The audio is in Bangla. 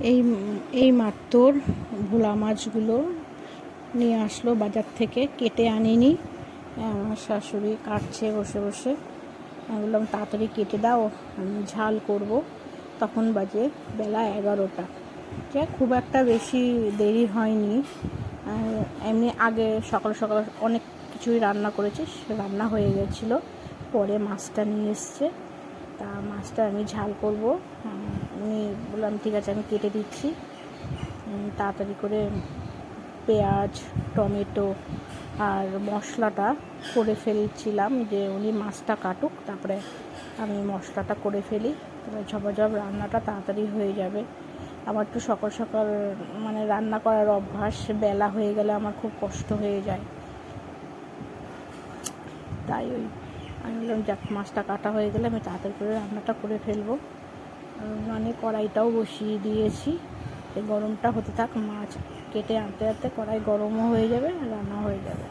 এই এই মাত্র ভোলা মাছগুলো নিয়ে আসলো বাজার থেকে, কেটে আনিনি। আমার শাশুড়ি কাটছে বসে বসে। আমি বললাম, তাড়াতাড়ি কেটে দাও, আমি ঝাল করব। তখন বাজে বেলা এগারোটা। যে খুব একটা বেশি দেরি হয়নি। এমনি আগে সকাল সকাল অনেক কিছুই রান্না করেছি রান্না হয়ে গেছিল। পরে মাছটা নিয়ে এসছে। তা মাছটা আমি ঝাল করব। আমি বললাম, ঠিক আছে, আমি কেটে দিচ্ছি। তাড়াতাড়ি করে পেঁয়াজ, টমেটো আর মশলাটা করে ফেলছিলাম যে উনি মাছটা কাটুক, তারপরে আমি মশলাটা করে ফেলি। তারপরে ঝপাঝপ রান্নাটা তাড়াতাড়ি হয়ে যাবে। আমার একটু সকাল সকাল মানে রান্না করার অভ্যাস, বেলা হয়ে গেলে আমার খুব কষ্ট হয়ে যায়। তাই ওই, আমি বললাম, যাক, মাছটা কাটা হয়ে গেলে আমি তাড়াতাড়ি করে রান্নাটা করে ফেলব। মানে কড়াইটাও বসিয়ে দিয়েছি। গরমটা হতে থাক, মাছ কেটে আনতে আনতে কড়াই গরমও হয়ে যাবে রান্না হয়ে যাবে।